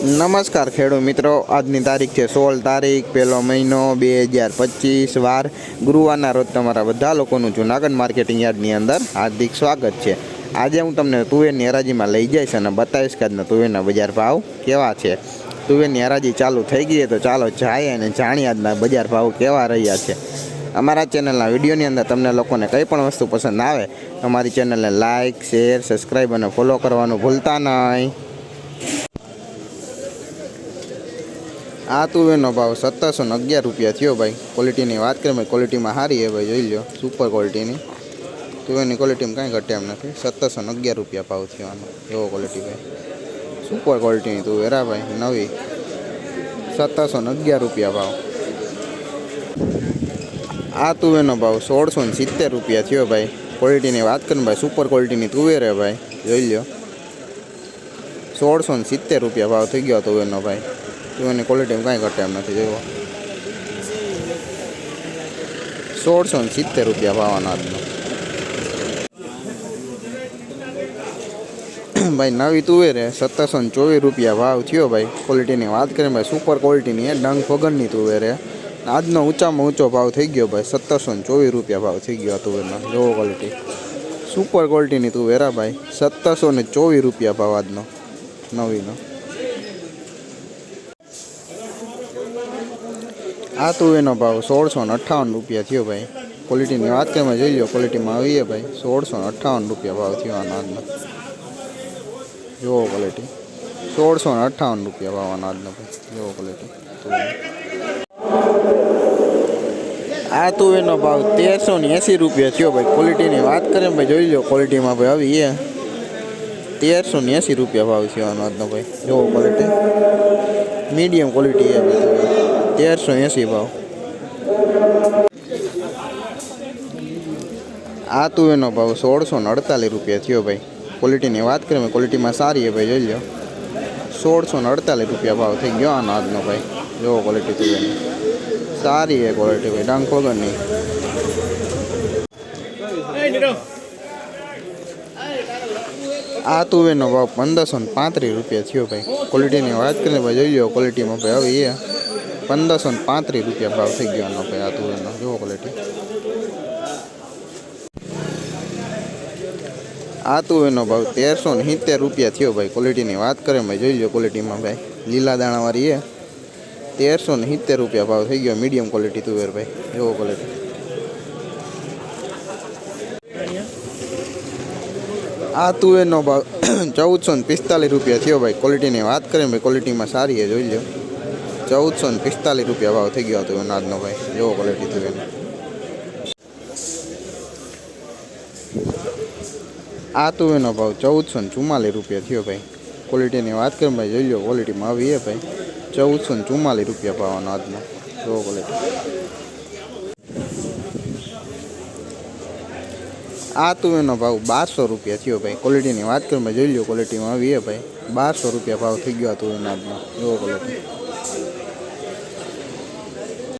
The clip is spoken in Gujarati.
નમસ્કાર ખેડૂત મિત્રો. આજની તારીખ છે સોળ તારીખ, પહેલો મહિનો બે હજાર પચીસ વાર. ગુરુવારના રોજ તમારા બધા લોકોનું જુનાગઢ માર્કેટિંગ યાર્ડની અંદર હાર્દિક સ્વાગત છે. આજે હું તમને તુવેરની હરાજીમાં લઈ જઈશ અને બતાવીશ કે આજના તુવેરના બજાર ભાવ કેવા છે. તુવેરની હરાજી ચાલુ થઈ ગઈ તો ચાલો જાય અને જાણીએ આજના બજાર ભાવ કેવા રહ્યા છે. અમારા ચેનલના વિડીયોની અંદર તમને લોકોને કંઈ પણ વસ્તુ પસંદ આવે, અમારી ચેનલને લાઇક શેર, સબસ્ક્રાઈબ અને ફોલો કરવાનું ભૂલતા નહીં. આ તુવેરનો ભાવ સત્તરસો ને અગિયાર રૂપિયા થયો ભાઈ. ક્વોલિટીની વાત કરીએ ભાઈ ક્વોલિટીમાં સારી છે ભાઈ, જોઈ લો સુપર ક્વોલિટીની તુવેરની ક્વોલિટીમાં કાંઈ ઘટે એમ નથી. સત્તરસો ને અગિયાર રૂપિયા ભાવ થયો એવો ક્વોલિટી ભાઈ. સુપર ક્વોલિટીની તુવેર હા ભાઈ, નવી. સત્તરસો ને અગિયાર રૂપિયા ભાવ. આ તુવેરનો ભાવ સોળસો ને સિત્તેર રૂપિયા થયો ભાઈ. ક્વોલિટીની વાત કરીને ભાઈ સુપર ક્વોલિટીની તુવેર હે ભાઈ. જોઈ લો સોળસો ને સિત્તેર રૂપિયા ભાવ થઈ ગયો તુવેરનો ભાઈ. તુવેરની ક્વોલિટીમાં કાંઈ ઘટે એમ નથી જોયો સોળસો ને સિત્તેર રૂપિયા ભાવના આજનો. ભાઈ, નવી તુવેર હે સત્તરસો ને ચોવીસ રૂપિયા ભાવ થયો ભાઈ ક્વોલિટીની વાત કરીએ, ભાઈ સુપર ક્વોલિટીની હે ડંગ વગરની તુવેર હે. આજનો ઊંચામાં ઊંચો ભાવ થઈ ગયો ભાઈ, સત્તરસો ને ચોવીસ રૂપિયા ભાવ થઈ ગયો તુવેરનો જોવો ક્વોલિટી સુપર ક્વોલિટીની તુવેર હા ભાઈ, સત્તરસો ને ચોવીસ રૂપિયા ભાવ આજનો, નવીનો. આ તુવેરનો ભાવ સોળસો ને અઠ્ઠાવન રૂપિયા થયો ભાઈ. ક્વોલિટીની વાત કરીએ, જોઈ લો ક્વોલિટીમાં આવીએ ભાઈ. સોળસો ને અઠ્ઠાવન રૂપિયા ભાવ થયો આનો આજનો. જુઓ ક્વોલિટી સોળસો ને અઠ્ઠાવન રૂપિયા ભાવ આનો આજનો ભાઈ. જુઓ ક્વોલિટી આ તુવેરનો ભાવ તેરસો ને એંસી રૂપિયા થયો ભાઈ. ક્વોલિટીની વાત કરીએ ભાઈ, જોઈ લો ક્વોલિટીમાં ભાઈ આવી એ તેરસો ને એંસી રૂપિયા ભાવ થયો આનો આજનો ભાઈ. જુઓ ક્વોલિટી મીડિયમ ક્વોલિટી એ ભાઈ. તુવેર. તેરસો એંસી ભાવ આ તુવેરનો ભાવ સોળસો ને અડતાલીસ રૂપિયા થયો ભાઈ ક્વોલિટીની વાત કરીએ ભાઈ ક્વોલિટીમાં સારી છે ભાઈ જોઈ લો સોળસો ને અડતાલીસ રૂપિયા ભાવ થઈ ગયો આનો આજનો ભાઈ જોવો ક્વોલિટી તુવેરની સારી છે ક્વોલિટી ભાઈ ડાંગ વગરની આ તુવેરનો ભાવ પંદરસો ને પાંત્રીસ રૂપિયા થયો ભાઈ ક્વોલિટીની વાત કરીને ભાઈ જોઈ લો ક્વોલિટીમાં ભાઈ હવે એ પંદરસો ને પાંત્રીસ રૂપિયા ભાવ થઈ ગયો એનો ભાઈ આ તુવેરનો જુઓ ક્વોલિટી આ તુવેરનો ભાવ તેરસો ને સિત્તેર રૂપિયા થયો ભાઈ. ક્વોલિટીની વાત કરે ભાઈ જોઈ લો ક્વોલિટીમાં ભાઈ. લીલા દાણાવાળી એ. તેરસો ને સિત્તેર રૂપિયા ભાવ થઈ ગયો મીડિયમ ક્વોલિટી તુવેર ભાઈ. જુઓ ક્વોલિટી આ તુવેરનો ભાવ ચૌદસો ને પિસ્તાલીસ રૂપિયા થયો ભાઈ. ક્વોલિટીની વાત કરીએ ભાઈ. ક્વોલિટીમાં સારી છે, જોઈ લો. ચૌદસો ને પિસ્તાલીસ રૂપિયા ભાવ થઈ ગયો હતો અનાજનો ભાઈ. જેવો ક્વોલિટી એનો. આ તુવેરનો ભાવ ચૌદસો ને ચુમ્માલીસ રૂપિયા થયો ભાઈ. ક્વોલિટીની વાત કરીએ ભાઈ, જોઈ લો ક્વોલિટીમાં આવી છે ભાઈ. ચૌદસો ને ચુમ્માલીસ રૂપિયા ભાવ આજનો જોવો ક્વોલિટી આ તુવેરનો ભાવ બારસો રૂપિયા થયો ભાઈ. ક્વોલિટીની વાત કરીએ ભાઈ, જોઈ લો ક્વોલિટીમાં આવી છે ભાઈ. બારસો રૂપિયા ભાવ થઈ ગયો આ તુવેરના આજનો જોવો ક્વોલિટી